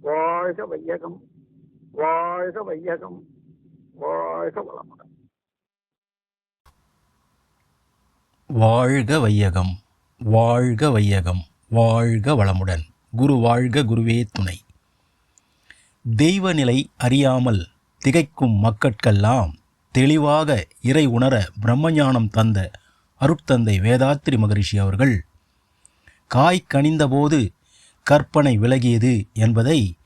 வாழ்க வையகம் வாழ்க வையகம் வாழ்க வளமுடன். வாழ்க வையகம் வாழ்க வையகம் வாழ்க வளமுடன். குரு வாழ்க குருவே துணை. தெய்வநிலை அறியாமல் திகைக்கும் மக்கட்கெல்லாம் தெளிவாக இறை உணர பிரம்மஞானம் தந்த அருட்தந்தை வேதாத்திரி மகரிஷி அவர்கள் காய் கனிந்தபோது கற்பனை விலகியது என்பதை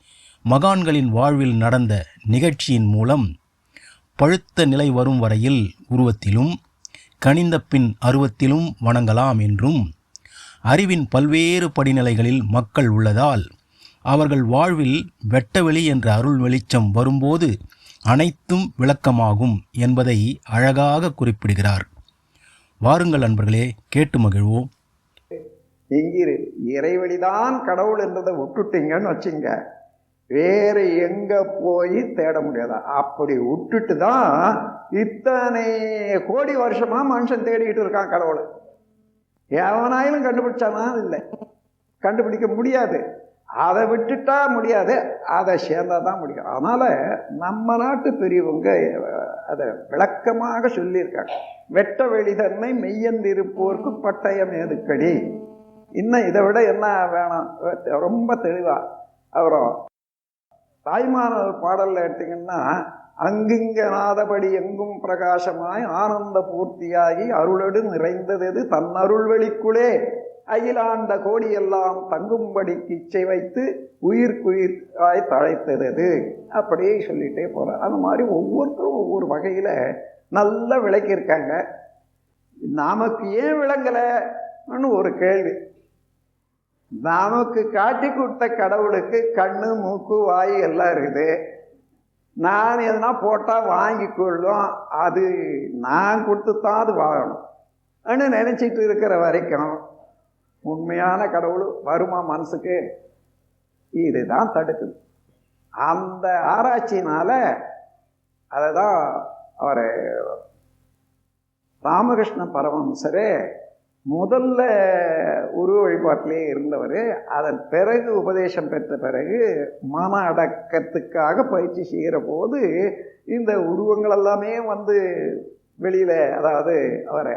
மகான்களின் வாழ்வில் நடந்த நிகழ்ச்சியின் மூலம் பழுத்த நிலை வரும் வரையில் உருவத்திலும் கனிந்த பின் அருவத்திலும் வணங்கலாம் என்றும் அறிவின் பல்வேறு படிநிலைகளில் மக்கள் உள்ளதால் அவர்கள் வாழ்வில் வெட்டவெளி என்ற அருள் வெளிச்சம் வரும்போது அனைத்தும் விளக்கமாகும் என்பதை அழகாக குறிப்பிடுகிறார். வாருங்கள் அன்பர்களே கேட்டு மகிழ்வோம். இங்கிரு. இறைவழிதான் கடவுள் என்றதை விட்டுட்டீங்கன்னு வச்சுங்க. வேறு எங்கே போய் தேட முடியாது? அப்படி விட்டுட்டு தான் இத்தனை கோடி வருஷமாக மனுஷன் தேடிக்கிட்டு இருக்கான் கடவுளை. எவனாயிலும் கண்டுபிடிச்சானா? இல்லை. கண்டுபிடிக்க முடியாது. அதை விட்டுட்டா முடியாது. அதை சேர்ந்தா தான் முடியும். அதனால் நம்ம நாட்டு பெரியவங்க அதை விளக்கமாக சொல்லியிருக்காங்க. வெட்ட வெளிதன்மை மெய்யந்திருப்போருக்கு பட்டயம் எதுக்கடி? இன்னும் இதை விட என்ன வேணும்? ரொம்ப தெளிவாக அப்புறம் தாய்மாரர் பாடலில் எடுத்தீங்கன்னா அங்கிங்க நாதபடி எங்கும் பிரகாசமாய் ஆனந்த பூர்த்தியாகி அருளடு நிறைந்தது தன் அருள் வெளிக்குளே. அகிலாண்ட கோடியெல்லாம் தங்கும்படிக்கு இச்சை வைத்து உயிர்க்குயிராய் தழைத்தது அப்படியே சொல்லிட்டே போகிறேன் அந்த மாதிரி ஒவ்வொருத்தரும் ஒவ்வொரு வகையில் நல்லா விளக்கியிருக்காங்க. நமக்கு ஏன் விளங்கலைன்னு ஒரு கேள்வி. நமக்கு காட்டி கொடுத்த கடவுளுக்கு கண்ணு மூக்கு வாய் எல்லாம் இருக்குது. நான் எதுனா போட்டால் வாங்கி கொள்ளும். அது நான் கொடுத்து தான் அது வாங்கணும். நினச்சிட்டு இருக்கிற வரைக்கும் உண்மையான கடவுள் வருமா மனசுக்கு? இதுதான் தடுக்குது. அந்த ஆராய்ச்சினால அதை தான் அவர் ராமகிருஷ்ண பரமஹம்சரே முதல்ல உருவ வழிபாட்டிலே இருந்தவர் அதன் பிறகு உபதேசம் பெற்ற பிறகு மன அடக்கத்துக்காக பயிற்சி செய்கிற போது இந்த உருவங்கள் எல்லாமே வந்து வெளியில் அதாவது அவரை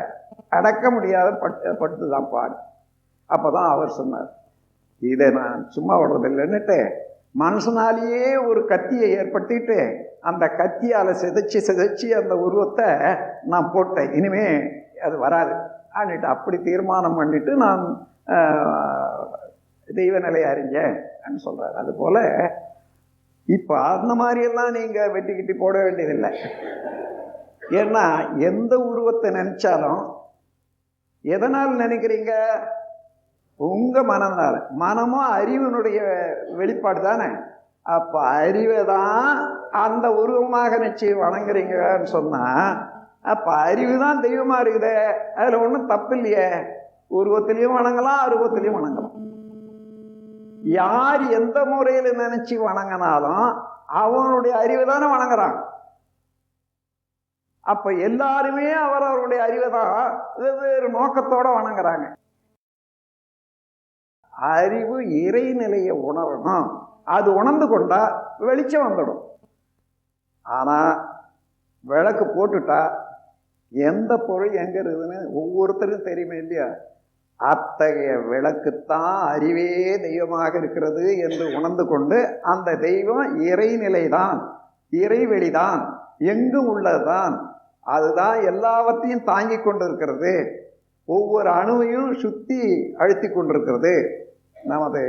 அடக்க முடியாத பட்டு பட்டு தான் பாடு. அப்போ தான் அவர் சொன்னார் இதை நான் சும்மா விடுறதில்லைன்னுட்டு மனுஷனாலேயே ஒரு கத்தியை ஏற்படுத்திட்டு அந்த கத்தியால் சிதைச்சி சிதைச்சி அந்த உருவத்தை நான் போட்டேன். இனிமே அது வராது. அப்படின்ட்டு அப்படி தீர்மானம் பண்ணிட்டு நான் தெய்வ நிலை அறிஞ்சேன் சொல்கிறார் அதுபோல் இப்போ அந்த மாதிரியெல்லாம் நீங்கள் வெட்டிக்கிட்டு போட வேண்டியதில்லை. ஏன்னா எந்த உருவத்தை நினச்சாலும் எதனால் நினைக்கிறீங்க? உங்கள் மனம்னால. மனமும் அறிவினுடைய வெளிப்பாடு தானே. அப்போ அறிவை தான் அந்த உருவமாக நினச்சி வணங்குறீங்கன்னு சொன்னால் அப்போ அறிவு தான் தெய்வமாக இருக்குதே. அதில் ஒன்றும் தப்பு இல்லையே உருவத்திலையும் வணங்கலாம் அருவத்திலையும் வணங்கலாம். யார் எந்த முறையில் நினச்சி வணங்கினாலும் அவனுடைய அறிவு தானே வணங்குறான் அப்ப எல்லாருமே அவர் அவருடைய அறிவை தான் வெவ்வேறு நோக்கத்தோட வணங்குறாங்க. அறிவு இறைநிலையை உணரணும். அது உணர்ந்து கொண்டா வெளிச்சம் வந்துடும். ஆனா விளக்கு போட்டுட்டா எந்த பொருள் எங்கே இருக்குதுன்னு ஒவ்வொருத்தருக்கும் தெரியுமே இல்லையா? அத்தகைய விளக்குத்தான் அறிவே தெய்வமாக இருக்கிறது என்று உணர்ந்து கொண்டு அந்த தெய்வம் இறைநிலைதான் இறைவெளிதான் எங்கும் உள்ளதுதான். அதுதான் எல்லாவற்றையும் தாங்கி கொண்டிருக்கிறது. ஒவ்வொரு அணுவையும் சுற்றி அழுத்தி கொண்டிருக்கிறது. நமது